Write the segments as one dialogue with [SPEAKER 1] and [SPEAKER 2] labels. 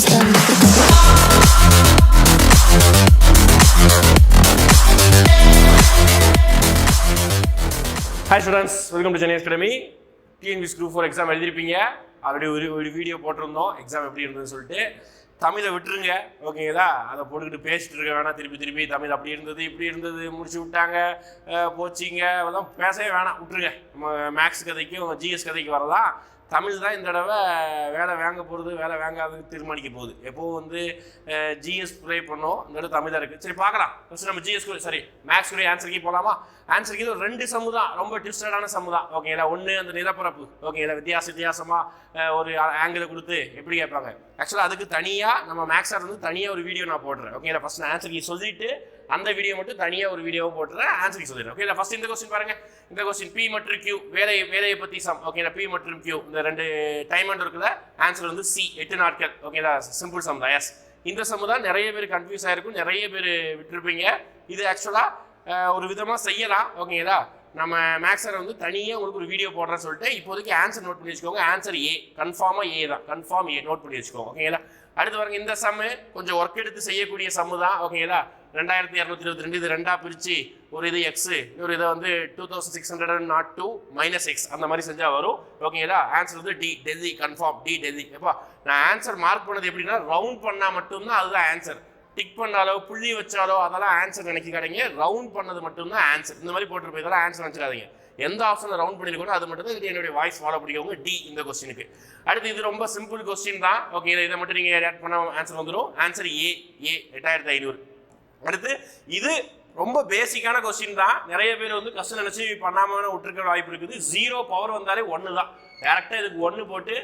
[SPEAKER 1] Hi students welcome to Chennai academy TNPS group four exam எழுதிருப்பீங்க already ஒரு ஒரு video போட்டிருந்தோம். Exam எப்படி இருந்ததுன்னு சொல்லிட்டு. தமிழை விட்டுருங்க. ஓகேங்களா அதை போட்டுக்கிட்டு பேசிட்டு இருக்க வேணாம். திருப்பி திருப்பி தமிழ் அப்படி இருந்தது இப்படி இருந்தது முடிச்சு விட்டாங்க. போச்சிங்க. அதெல்லாம் பேசவே வேணாம். விட்டுருங்க. நம்ம மேக்ஸ் கதைக்கும் ஜிஎஸ் கதைக்கு வரலாம். தமிழ் தான் இந்த தடவை வேலை வாங்க போகிறது வேலை வாங்காதது தீர்மானிக்க போகுது. எப்போது வந்து ஜிஎஸ் ப்ளே பண்ணோம். இந்த தடவை தமிழ் தான் இருக்குது சரி பார்க்கலாம். ஃபஸ்ட்டு நம்ம ஜிஎஸ் சாரி மேக்ஸ் கூட ஆன்சருக்கு போகலாமா ஆன்சருக்கு இது ரெண்டு சம்மு தான். ரொம்ப ட்விஸ்டடான சம்மு தான். ஓகேங்களா ஒன்று அந்த நிலப்பரப்பு. ஓகேங்களா வித்தியாச வித்தியாசமாக ஒரு ஆங்கிளை கொடுத்து எப்படி கேட்பாங்க? ஆக்சுவலாக அதுக்கு தனியாக நம்ம மேக்ஸார் வந்து தனியாக ஒரு வீடியோ நான் போடுறேன். ஓகேங்களா ஃபஸ்ட் நான் ஆன்சருக்கு சொல்லிட்டு அந்த வீடியோ மட்டும் தனியாக ஒரு வீடியோவும் போட்டுறேன். ஆன்சருக்கு சொல்லிடுறேன். ஓகே ஃபர்ஸ்ட் இந்த கொஸ்டின் பாருங்க. இந்த கொஸ்டின் பி மற்றும் கியூ வேலை வேலையை பற்றி சம் ஓகேங்களா பி மற்றும் கியூ இந்த ரெண்டு டைம் இருக்குல்ல ஆன்சர் வந்து சி எட்டு நாட்கள். ஓகேங்களா சிம்பிள் சம் தான். எஸ் இந்த சம்மு தான் நிறைய பேர் கன்ஃபியூஸ் ஆகிருக்கும் நிறைய பேர் விட்டுருப்பீங்க. இது ஆக்சுவலாக ஒரு விதமாக செய்யலாம். ஓகேங்களா நம்ம மேக்ஸர் வந்து தனியாக உங்களுக்கு ஒரு வீடியோ போடுறேன்னு சொல்லிட்டு இப்போதைக்கு ஆன்சர் நோட் பண்ணி வச்சுக்கோங்க. ஆன்சர் ஏ கன்ஃபார்மாக ஏ தான். கன்ஃபார்ம் ஏ நோட் பண்ணி வச்சுக்கோங்க. ஓகேங்களா அடுத்து பாருங்க இந்த சம்மு கொஞ்சம் ஒர்க் எடுத்து செய்யக்கூடிய சம்மு தான். ஓகேங்களா ரெண்டாயிரத்தி இரநூத்தி இருபத்தி ரெண்டு இது ரெண்டாக பிரிச்சு ஒரு இது எக்ஸ் ஒரு இதை வந்து two thousand six hundred and not two minus x அந்த மாதிரி செஞ்சால் வரும். ஓகேங்களா ஆன்சர் வந்து D Delhi confirm D Delhi எப்பா நான் ஆன்சர் மார்க் பண்ணது எப்படின்னா ரவுண்ட் பண்ணால் மட்டும்தான் அதுதான் ஆன்சர் டிக் பண்ணாலோ புள்ளி வச்சாலோ அதெல்லாம் ஆன்சர் நினைக்க கிடைங்க ரவுண்ட் பண்ணது மட்டும்தான் ஆன்சர் இந்த மாதிரி போட்டிருப்போம் இதெல்லாம் ஆன்சர் நினச்சிக்காதீங்க எந்த ஆப்ஷனில் ரவுண்ட் பண்ணிருக்கணும் அது மட்டும் தான் இது என்னுடைய வாய்ஸ் ஃபாலோ பண்ணிக்கோங்க. டி இந்த கொஸ்டினுக்கு அடுத்து இது ரொம்ப சிம்பிள் கொஸ்டின் தான். ஓகே இதை மட்டும் நீங்கள் ஆட் பண்ண ஆன்சர் வந்துடும் ஆன்சர் ஏ ஏ எட்டாயிரத்தி ஐநூறு. அடுத்து இது ரொம்ப பேசிக்கான கொஸ்டின் தான். நிறைய பேர் வந்து கஷ்டம் நினச்சி பண்ணாமல் விட்டுருக்க வாய்ப்பு இருக்குது. ஜீரோ பவர் வந்தாலே ஒன்று தான் டேரெக்டாக இதுக்கு ஒன்று போட்டு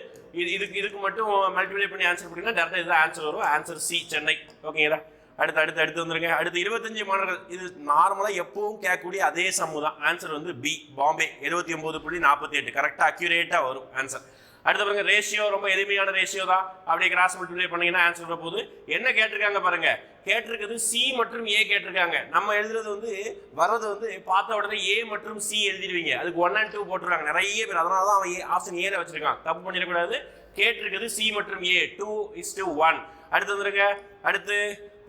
[SPEAKER 1] இது இதுக்கு இதுக்கு மட்டும் மல்டிப்ளை பண்ணி ஆன்சர் பண்ணிங்கன்னா டேரெக்டாக இதுதான் ஆன்சர் வரும். ஆன்சர் சி சென்னை ஓகேங்களா அடுத்து அடுத்து அடுத்து வந்துருங்க அடுத்து இருபத்தஞ்சு மாணவர்கள். இது நார்மலாக எப்பவும் கேட்கக்கூடிய அதே சம்மு தான். ஆன்சர் வந்து பி பாம்பே எழுபத்தி ஒம்பது புள்ளி நாற்பத்தி எட்டு. கரெக்டாக அக்யூரேட்டாக வரும் ஆன்சர் அடுத்து பாருங்க ரேஷியோ ரொம்ப எளிமையான ரேஷியோ தான். அப்படியே கிராஸ் மல்டிப்ளை பண்ணீங்கன்னா ஆன்சர் வர போகுது. என்ன கேட்டிருக்காங்க பாருங்க? கேட்டிருக்கிறது சி மற்றும் ஏ கேட்டிருக்காங்க. நம்ம எழுதுறது வந்து வர்றது வந்து பார்த்த உடனே ஏ மற்றும் சி எழுதிடுவீங்க. அதுக்கு ஒன் அண்ட் டூ போட்டுருக்காங்க நிறைய பேர். அதனால தான் அவன் ஏ ஆப்ஷன் ஏல வச்சிருக்கான். தப்பு பண்ணிடக்கூடாது கேட்டிருக்கிறது சி மற்றும் A two is two one அடுத்து வந்துருங்க அடுத்து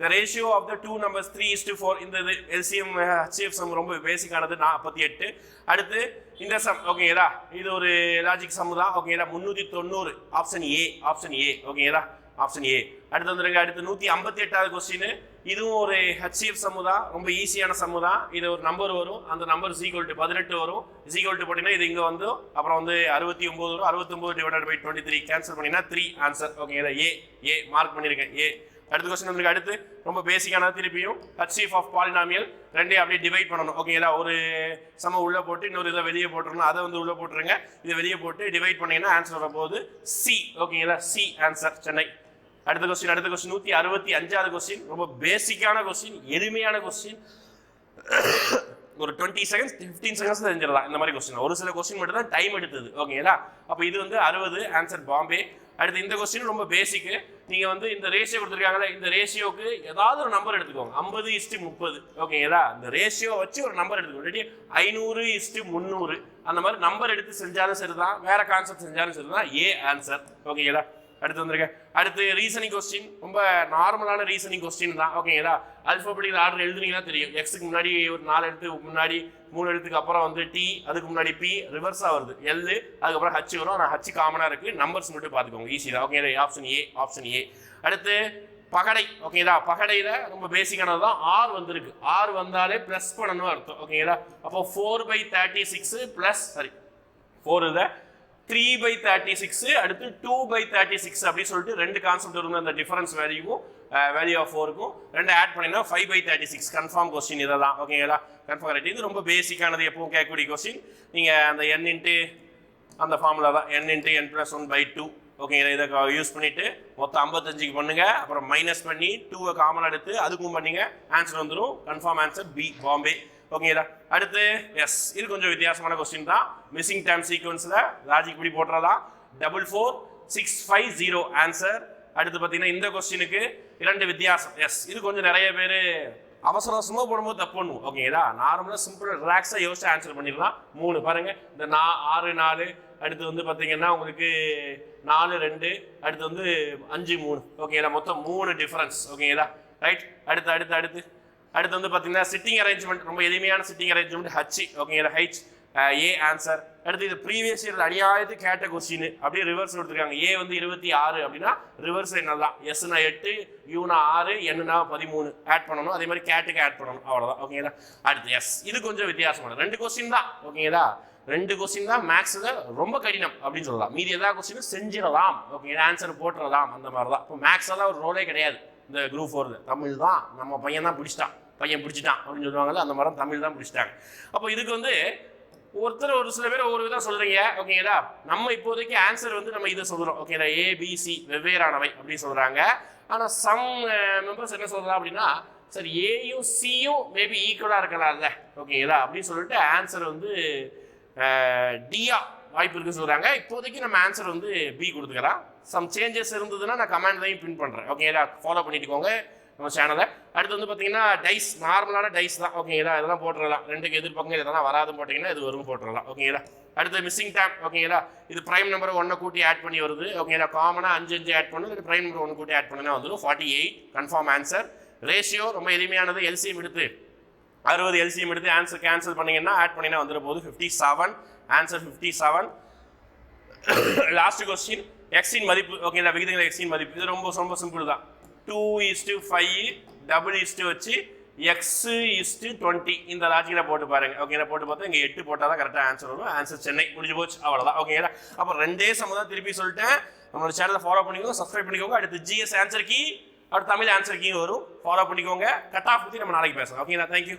[SPEAKER 1] the ratio of the two numbers three is to four இந்த இது எல்சிஎம் ஹெச்எஃப் சம் ரொம்ப பேசிக்கானது நாற்பத்தி எட்டு. அடுத்து இந்த சம் ஓகேங்களா இது ஒரு லாஜிக் சம் தான். ஓகேங்களா முந்நூற்றி தொண்ணூறு. ஆப்ஷன் ஏ ஆப்ஷன் ஏ ஓகேங்களா ஆப்ஷன் ஏ அடுத்து வந்துருங்க அடுத்து நூற்றி ஐம்பத்தி எட்டாவது கொஸ்டின் இதுவும் ஒரு ஹெச்எஃப் சம்மு தான். ரொம்ப ஈஸியான சம்மு தான். இது ஒரு நம்பர் வரும். அந்த நம்பர் சீக்வல் டு பதினெட்டு வரும். சீக்வல் டு போட்டிங்கன்னா இது இங்கே வந்து அப்புறம் வந்து அறுபத்தி ஒம்பது வரும். அறுபத்தொம்பது divided by twenty three cancel பண்ணிங்கன்னா த்ரீ ஆன்சர் ஓகேங்களா ஏ ஏ மார்க் பண்ணியிருக்கேன் ஏ அடுத்த கொஸ்டின் வந்து அடுத்து ரொம்ப பேசிக்கான திருப்பியும் ஹச்சீஃப் ஆஃப் பாலினாமியல் ரெண்டையும் அப்படியே டிவைட் பண்ணணும். ஓகேங்களா ஒரு சம உள்ளே போட்டு இன்னொரு இதை வெளியே போட்டுருணும் அதை வந்து உள்ளே போட்டுருங்க. இதை வெளியே போட்டு டிவைட் பண்ணீங்கன்னா ஆன்சர் வரும்போது சி ஓகேங்களா சி ஆன்சர் சென்னை. அடுத்த கொஸ்டின் அடுத்த கொஸ்டின் நூற்றி அறுபத்தி அஞ்சாவது கொஸ்டின் ரொம்ப பேசிக்கான கொஸ்டின் எளிமையான கொஸ்டின் ஒரு டுவெண்ட்டி செகண்ட்ஸ் ஃபிஃப்டீன் செகண்ட்ஸ் தெரிஞ்சிடலாம். இந்த மாதிரி கொஸ்டின் ஒரு சில கொஸ்டின் மட்டும் தான் டைம் எடுத்தது ஓகேங்களா அப்போ இது வந்து அறுபது ஆன்சர் பாம்பே. அடுத்து இந்த கொஸ்டின் ரொம்ப பேசிக்கு நீங்கள் வந்து இந்த ரேஷியோ கொடுத்துருக்காங்களே இந்த ரேஷியோக்கு ஏதாவது ஒரு நம்பர் எடுத்துக்கோங்க. ஐம்பது இஸ்ட்டு முப்பது. ஓகேங்களா இந்த ரேஷியோ வச்சு ஒரு நம்பர் எடுத்துக்கோங்க. ரெடி ஐநூறு இஸ்ட்டு முந்நூறு. அந்த மாதிரி நம்பர் எடுத்து செஞ்சாலும் சரி தான் வேற கான்செப்ட் செஞ்சாலும் சரி தான் ஏ ஆன்சர் ஓகேங்களா அடுத்து வந்திருக்க அடுத்து ரீசனிங் கொஸ்டின் ரொம்ப நார்மலான ரீசனிங் கொஸ்டின் தான். ஓகேங்களா அல்ஃபபெட்டிக்கல் ஆர்டர் எழுதுனீங்கன்னா தெரியும். எக்ஸுக்கு முன்னாடி ஒரு நாலு எழுத்து முன்னாடி மூணு எழுத்துக்கு அப்புறம் வந்து டி அதுக்கு முன்னாடி பி ரிவர்ஸாக வருது. எல்லு அதுக்கப்புறம் ஹச் வரும். ஆனால் ஹச் காமனாக இருக்குது நம்பர்ஸ் மட்டும் பார்த்துக்கோங்க. ஈஸி தான். Okay option A option A அடுத்து பகடை. ஓகேங்களா பகடையில் ரொம்ப பேசிக்கானது தான். ஆர் வந்திருக்கு. ஆர் வந்தாலே ப்ளஸ் பண்ணணும் அர்த்தம். ஓகேங்களா அப்போ four by thirty six plus sorry four இதை த்ரீ பை தேர்ட்டி சிக்ஸ் அடுத்து டூ பை தேர்ட்டி சிக்ஸ் அப்படின்னு சொல்லிட்டு ரெண்டு கான்செப்ட் இருந்த அந்த டிஃபரன்ஸ் வேல்யூவும் வேல்யூ ஆஃப் ஃபோருக்கும் ரெண்டு ஆட் பண்ணினா five by thirty six confirm question இதெல்லாம் ஓகேங்களா கன்ஃபார்ம் கரெக்ட் இது ரொம்ப பேசிக்கானது எப்பவும் கேட்கக்கூடிய கொஸ்டின் நீங்கள் அந்த என் இன்ட்டு அந்த ஃபார்முலா தான். N into n plus one by two ஓகேங்களா இதை யூஸ் பண்ணிவிட்டு மொத்தம் ஐம்பத்தஞ்சுக்கு பண்ணுங்க. அப்புறம் மைனஸ் பண்ணி டூவை காமன் எடுத்து அதுக்கும் பண்ணிங்க. ஆன்சர் வந்துடும் கன்ஃபார்ம் ஆன்சர் பி பாம்பே ஓகேங்களா அடுத்து எஸ் இது கொஞ்சம் வித்தியாசமான கொஸ்டின் தான். மிஸ்ஸிங் டைம் சீக்வன்ஸில் லாஜிக் இப்படி போட்டுறலாம் double four six five zero answer அடுத்து பார்த்தீங்கன்னா இந்த கொஸ்டினுக்கு இரண்டு வித்தியாசம். எஸ் இது கொஞ்சம் நிறைய பேர் அவசர அவசரமாக போடும்போது தப்பு பண்ணுவோம். ஓகேங்களா நார்மலாக சிம்பிளாக ரிலாக்ஸாக யோசிச்சு ஆன்சர் பண்ணிடலாம். மூணு பாருங்க. இந்த நா ஆறு நாலு அடுத்து வந்து பார்த்தீங்கன்னா உங்களுக்கு நாலு ரெண்டு அடுத்து வந்து அஞ்சு மூணு. ஓகேங்களா மொத்தம் மூணு டிஃப்ரென்ஸ் ஓகேங்களா ரைட் அடுத்து அடுத்து அடுத்து. அடுத்து வந்து பார்த்தீங்கன்னா சிட்டிங் அரேஞ்ச்மெண்ட் ரொம்ப எளிமையான சிட்டிங் அரேஞ்ச்மெண்ட் ஹச் ஓகேங்களா ஹைச் ஏ ஆன்சர் அடுத்து இது ப்ரீவியஸ் இயர் அடியாயத்து கேட்ட கொஸ்டின் அப்படியே ரிவர்ஸ் கொடுத்துருக்காங்க. ஏ வந்து இருபத்தி ஆறு அப்படின்னா ரிவர்ஸ் என்னதான் எஸ்னா எட்டு யூனா ஆறு என்னன்னா பதிமூணு. ஆட் பண்ணணும். அதே மாதிரி கேட்டுக்கு ஆட் பண்ணணும். அவ்வளோதான் ஓகேங்களா அடுத்து எஸ் இது கொஞ்சம் வித்தியாசமான ரெண்டு கொஸ்டின் தான் ஓகேங்களா ரெண்டு கொஸ்டின் தான் மேக்ஸில் ரொம்ப கடினம் அப்படின்னு சொல்லலாம். மீதி எல்லா கொஸ்டினும் செஞ்சிடலாம் ஓகேங்களா ஆன்சர் போட்டுடலாம் அந்த மாதிரி தான் இப்போ மேக்ஸெல்லாம் ஒரு ரோலே கிடையாது. இந்த குரூப் ஃபோரில் தமிழ் தான். நம்ம பையன் தான் பிடிச்சிட்டான். பையன் பிடிச்சிட்டான் அப்படின்னு சொல்லுவாங்கல்ல அந்த மாதிரி தமிழ் தான் பிடிச்சிட்டாங்க. அப்போ இதுக்கு வந்து ஒருத்தர் ஒரு சில பேர் ஒவ்வொரு விதம் சொல்கிறீங்க ஓகேங்களா? நம்ம இப்போதைக்கு ஆன்சர் வந்து நம்ம இதை சொல்கிறோம் ஓகேங்களா? ஏபிசி வெவ்வேறானவை அப்படின்னு சொல்கிறாங்க ஆனால் சம் மெம்பர்ஸ் என்ன சொல்கிறா அப்படின்னா சரி ஏயும் சியும் மேபி ஈக்குவலா இருக்கலாம்ல. ஓகேங்களா? அப்படின்னு சொல்லிட்டு ஆன்சர் வந்து டியா வாய்ப்பு இருக்குன்னு சொல்கிறாங்க இப்போதைக்கு நம்ம ஆன்சர் வந்து பி கொடுத்துக்கலாம். சம் சேஞ்சஸ் இருந்ததுன்னா நான் கமெண்ட்லையும் பின் பண்ணுறேன் ஓகேங்களா ஃபாலோ பண்ணிட்டுக்கோங்க நம்ம சேனலை அடுத்து வந்து பார்த்தீங்கன்னா டைஸ் நார்மலான டைஸ் தான். ஓகேங்களா இதெல்லாம் போட்டுடலாம் ரெண்டுக்கு எதிர்ப்பங்க இதெல்லாம் வராது போட்டிங்கன்னா இது வரும் போட்டுடலாம் ஓகேங்களா அடுத்து மிஸ்ஸிங் டேம் ஓகேங்களா இது ப்ரைம் நம்பர் ஒன்றை கூட்டி ஆட் பண்ணி வருது. ஓகேங்களா காமனாக அஞ்சு அஞ்சு ஆட் பண்ணும் இது ப்ரைம் நம்பர் ஒன்று கூட்டி ஆட் பண்ணுனா வந்துடும் forty eight confirm answer ratio ரொம்ப எளிமையானது. எல்சிஎம் எடுத்து அறுபது எல்சிஎம் எடுத்து ஆன்சர் கேன்சல் பண்ணிங்கன்னா ஆட் பண்ணினா வந்துடும் போது fifty seven answer fifty seven last question எக்ஸின் மதிப்பு ஓகேங்களா விகிதங்கள் எக்ஸின் மதிப்பு. இது ரொம்ப ரொம்ப சிம்பிள் தான். Two is to five double is to வச்சு எக்ஸு இஸ்டு டுவெண்ட்டி இந்த லாஜிக்கில் போட்டு பாருங்க. ஓகேங்களா போட்டு பார்த்தா இங்கே எட்டு போட்டால் தான் கரெக்டாக ஆன்சர் வரும். ஆன்சர் சென்னை முடிஞ்சு போச்சு. அவ்வளோதான் ஓகேங்களா அப்போ ரெண்டே சம்மந்தம் தான் திருப்பி சொல்லிட்டேன். நம்மளோட சேனலை ஃபாலோ பண்ணிக்கோங்க சப்ஸ்கிரைப் பண்ணிக்கோங்க. அடுத்து ஜிஎஸ் ஆன்சர் கீ அடுத்து தமிழ் ஆன்சர் கீ வரும். ஃபாலோ பண்ணிக்கோங்க. கட் ஆஃப் பற்றி நம்ம நாளைக்கு பேசலாம். ஓகேங்களா தேங்க்யூ